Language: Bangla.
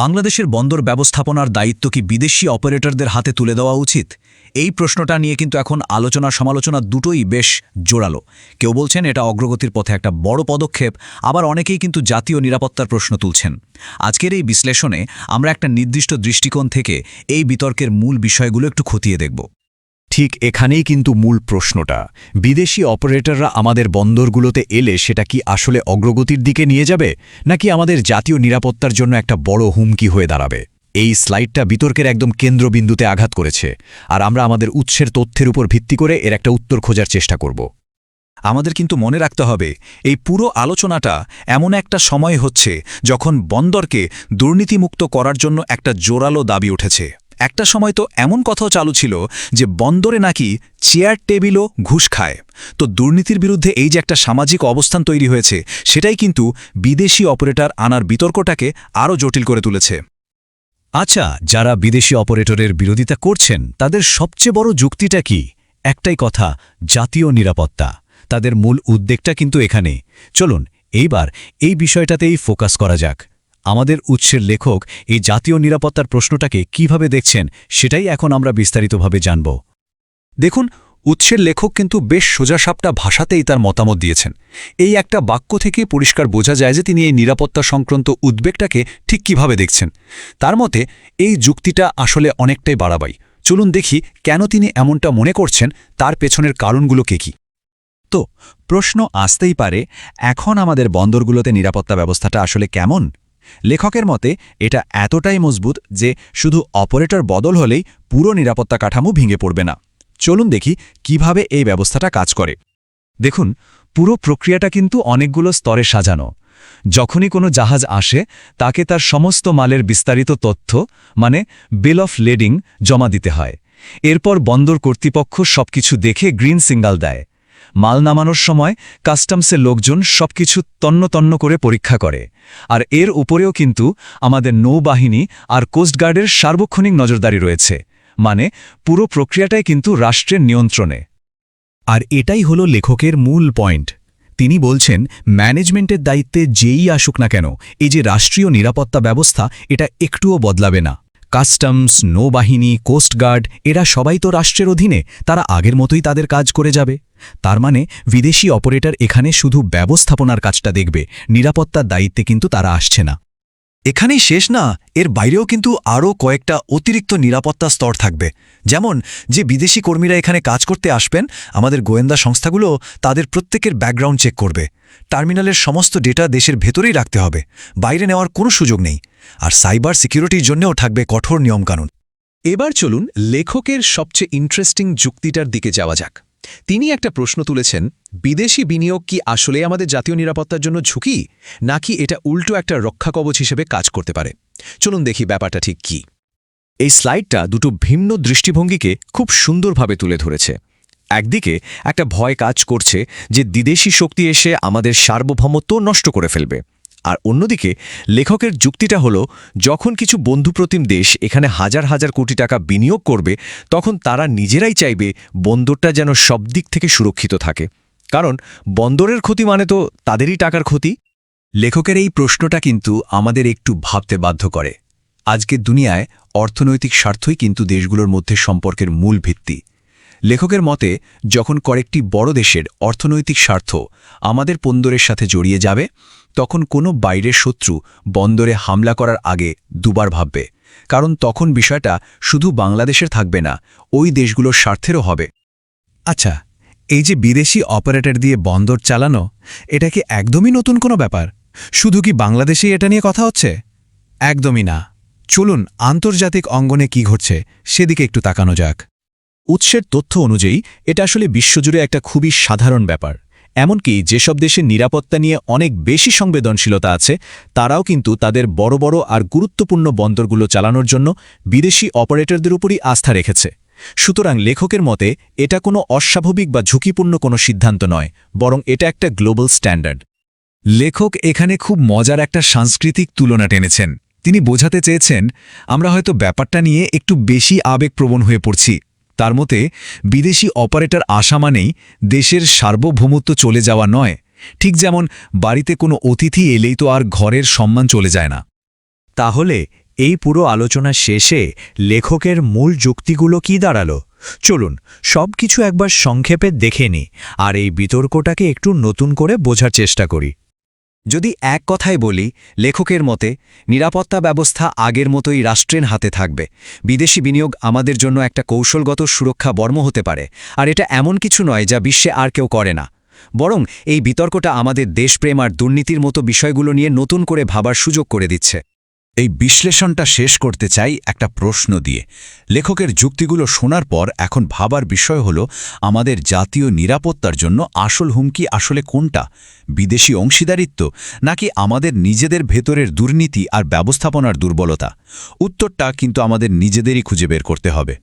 বাংলাদেশের বন্দর ব্যবস্থাপনার দায়িত্ব কি বিদেশি অপারেটরদের হাতে তুলে দেওয়া উচিত? এই প্রশ্নটা নিয়ে কিন্তু এখন আলোচনা সমালোচনা দুটোই বেশ জোরালো। কেউ বলছেন এটা অগ্রগতির পথে একটা বড় পদক্ষেপ, আবার অনেকেই কিন্তু জাতীয় নিরাপত্তার প্রশ্ন তুলছেন। আজকের এই বিশ্লেষণে আমরা একটা নির্দিষ্ট দৃষ্টিকোণ থেকে এই বিতর্কের মূল বিষয়গুলো একটু খতিয়ে দেখব। ঠিক এখানেই কিন্তু মূল প্রশ্নটা। বিদেশি অপারেটররা আমাদের বন্দরগুলোতে এলে সেটা কি আসলে অগ্রগতির দিকে নিয়ে যাবে, নাকি আমাদের জাতীয় নিরাপত্তার জন্য একটা বড় হুমকি হয়ে দাঁড়াবে? এই স্লাইডটা বিতর্কের একদম কেন্দ্রবিন্দুতে আঘাত করেছে, আর আমরা আমাদের উৎসের তথ্যের উপর ভিত্তি করে এর একটা উত্তর খোঁজার চেষ্টা করব। আমাদের কিন্তু মনে রাখতে হবে, এই পুরো আলোচনাটা এমন একটা সময় হচ্ছে যখন বন্দরকে দুর্নীতিমুক্ত করার জন্য একটা জোরালো দাবি উঠেছে। একটা সময় তো এমন কথাও চালু ছিল যে বন্দরে নাকি চেয়ার টেবিলও ঘুষ খায়। তো দুর্নীতির বিরুদ্ধে এই যে একটা সামাজিক অবস্থান তৈরি হয়েছে, সেটাই কিন্তু বিদেশি অপারেটর আনার বিতর্কটাকে আরও জটিল করে তুলেছে। আচ্ছা যারা বিদেশি অপারেটরের বিরোধিতা করছেন, তাদের সবচেয়ে বড় যুক্তিটা কি? একটাই কথা, জাতীয় নিরাপত্তা। তাদের মূল উদ্বেগটা কিন্তু এখানে। চলুন, এইবার এই বিষয়টাতেই ফোকাস করা যাক। আমাদের উৎসের লেখক এই জাতীয় নিরাপত্তার প্রশ্নটাকে কীভাবে দেখছেন সেটাই এখন আমরা বিস্তারিতভাবে জানব। দেখুন, উৎসের লেখক কিন্তু বেশ সোজাসাপটা ভাষাতেই তার মতামত দিয়েছেন। এই একটা বাক্য থেকে পরিষ্কার বোঝা যায় যে তিনি এই নিরাপত্তা সংক্রান্ত উদ্বেগটাকে ঠিক কীভাবে দেখছেন। তার মতে, এই যুক্তিটা আসলে অনেকটাই বাড়াবাই চলুন দেখি কেন তিনি এমনটা মনে করছেন, তার পেছনের কারণগুলো কে কি। তো, প্রশ্ন আসতেই পারে, এখন আমাদের বন্দরগুলোতে নিরাপত্তা ব্যবস্থাটা আসলে কেমন? লেখকের মতে, এটা এতটাই মজবুত যে শুধু অপারেটর বদল হলেই পুরো নিরাপত্তা কাঠামো ভেঙে পড়বে না। চলুন দেখি কীভাবে এই ব্যবস্থাটা কাজ করে। দেখুন, পুরো প্রক্রিয়াটা কিন্তু অনেকগুলো স্তরে সাজানো। যখনই কোনো জাহাজ আসে, তাকে তার সমস্ত মালের বিস্তারিত তথ্য মানে বিল অফ লেডিং জমা দিতে হয়। এরপর বন্দর কর্তৃপক্ষ সবকিছু দেখে গ্রিন সিঙ্গাল দেয়। মাল নামানোর সময় কাস্টমসের লোকজন সবকিছু তন্ন তন্ন করে পরীক্ষা করে। আর এর উপরেও কিন্তু আমাদের নৌবাহিনী আর কোস্টগার্ডের সার্বক্ষণিক নজরদারি রয়েছে। মানে পুরো প্রক্রিয়াটাই কিন্তু রাষ্ট্রের নিয়ন্ত্রণে। আর এটাই হলো লেখকের মূল পয়েন্ট। তিনি বলছেন, ম্যানেজমেন্টের দায়িত্বে যেই আসুক না কেন, এই যে রাষ্ট্রীয় নিরাপত্তা ব্যবস্থা, এটা একটুও বদলাবে না। কাস্টমস, নৌবাহিনী কোস্টগার্ড এরা সবাই তো রাষ্ট্রের অধীনে, তারা আগের মতোই তাদের কাজ করে যাবে। তার মানে বিদেশি অপারেটর এখানে শুধু ব্যবস্থাপনার কাজটা দেখবে, নিরাপত্তার দায়িত্বে কিন্তু তারা আসছে না। এখানেই শেষ না, এর বাইরেও কিন্তু আরও কয়েকটা অতিরিক্ত নিরাপত্তা স্তর থাকবে। যেমন, যে বিদেশি কর্মীরা এখানে কাজ করতে আসবেন, আমাদের গোয়েন্দা সংস্থাগুলো তাদের প্রত্যেকের ব্যাকগ্রাউন্ড চেক করবে। টার্মিনালের সমস্ত ডেটা দেশের ভেতরেই রাখতে হবে, বাইরে নেওয়ার কোনো সুযোগ নেই। আর সাইবার সিকিউরিটির জন্যও থাকবে কঠোর নিয়মকানুন। এবার চলুন লেখকের সবচেয়ে ইন্টারেস্টিং যুক্তিটার দিকে যাওয়া যাক। তিনি একটা প্রশ্ন তুলেছেন, বিদেশি বিনিয়োগ কি আসলে আমাদের জাতীয় নিরাপত্তার জন্য ঝুঁকি, নাকি এটা উল্টো একটা রক্ষাকবচ হিসেবে কাজ করতে পারে? চলুন দেখি ব্যাপারটা ঠিক কি। এই স্লাইডটা দুটো ভিন্ন দৃষ্টিভঙ্গিকে খুব সুন্দরভাবে তুলে ধরেছে। একদিকে একটা ভয় কাজ করছে যে বিদেশি শক্তি এসে আমাদের সার্বভৌমত্ব নষ্ট করে ফেলবে। আর অন্যদিকে, লেখকের যুক্তিটা হলো, যখন কিছু বন্ধুপ্রতিম দেশ এখানে হাজার হাজার কোটি টাকা বিনিয়োগ করবে, তখন তারা নিজেরাই চাইবে বন্দরটা যেন সব দিক থেকে সুরক্ষিত থাকে। কারণ, বন্দরের ক্ষতি মানে তো তাদেরই টাকার ক্ষতি। লেখকের এই প্রশ্নটা কিন্তু আমাদের একটু ভাবতে বাধ্য করে। আজকের দুনিয়ায় অর্থনৈতিক স্বার্থই কিন্তু দেশগুলোর মধ্যে সম্পর্কের মূল ভিত্তি। লেখকের মতে, যখন কয়েকটি বড় দেশের অর্থনৈতিক স্বার্থ আমাদের বন্দরের সাথে জড়িয়ে যাবে, তখন কোনো বাইরের শত্রু বন্দরে হামলা করার আগে দুবার ভাববে। কারণ তখন বিষয়টা শুধু বাংলাদেশের থাকবে না, ওই দেশগুলোর স্বার্থেরও হবে। আচ্ছা এই যে বিদেশি অপারেটর দিয়ে বন্দর চালানো, এটা কি একদমই নতুন কোনো ব্যাপার? শুধু কি বাংলাদেশেই এটা নিয়ে কথা হচ্ছে? একদমই না। চলুন আন্তর্জাতিক অঙ্গনে কি ঘটছে, সেদিকে একটু তাকানো যাক। উৎসের তথ্য অনুযায়ী, এটা আসলে বিশ্বজুড়ে একটা খুবই সাধারণ ব্যাপার। এমনকি যেসব দেশের নিরাপত্তা নিয়ে অনেক বেশি সংবেদনশীলতা আছে, তারাও কিন্তু তাদের বড় বড় আর গুরুত্বপূর্ণ বন্দরগুলো চালানোর জন্য বিদেশি অপারেটরদের উপরই আস্থা রেখেছে। সুতরাং লেখকের মতে, এটা কোনো অস্বাভাবিক বা ঝুঁকিপূর্ণ কোনো সিদ্ধান্ত নয়, বরং এটা একটা গ্লোবাল স্ট্যান্ডার্ড। লেখক এখানে খুব মজার একটা সাংস্কৃতিক তুলনা টেনেছেন। তিনি বোঝাতে চেয়েছেন, আমরা হয়তো ব্যাপারটা নিয়ে একটু বেশি আবেগপ্রবণ হয়ে পড়ছি। তার মতে, বিদেশি অপারেটর আসা মানেই দেশের সার্বভৌমত্ব চলে যাওয়া নয়। ঠিক যেমন বাড়িতে কোনো অতিথি এলেই তো আর ঘরের সম্মান চলে যায় না। তাহলে এই পুরো আলোচনা শেষে লেখকের মূল যুক্তিগুলো কি দাঁড়াল? চলুন সব কিছু একবার সংক্ষেপে দেখে নিই, আর এই বিতর্কটাকে একটু নতুন করে বোঝার চেষ্টা করি। যদি এক কথায় বলি, লেখকের মতে, নিরাপত্তা ব্যবস্থা আগের মতোই রাষ্ট্রের হাতে থাকবে। বিদেশি বিনিয়োগ আমাদের জন্য একটা কৌশলগত সুরক্ষা বর্ম হতে পারে, আর এটা এমন কিছু নয় যা বিশ্বে আর কেউ করে না। বরং এই বিতর্কটা আমাদের দেশপ্রেম আর দুর্নীতির মতো বিষয়গুলো নিয়ে নতুন করে ভাবার সুযোগ করে দিচ্ছে। এই বিশ্লেষণটা শেষ করতে চাই একটা প্রশ্ন দিয়ে। লেখকের যুক্তিগুলো শোনার পর এখন ভাবার বিষয় হল, আমাদের জাতীয় নিরাপত্তার জন্য আসল হুমকি আসলে কোনটা? বিদেশি অংশীদারিত্ব নাকি আমাদের নিজেদের ভেতরের দুর্নীতি আর ব্যবস্থাপনার দুর্বলতা? উত্তরটা কিন্তু আমাদের নিজেদেরই খুঁজে বের করতে হবে।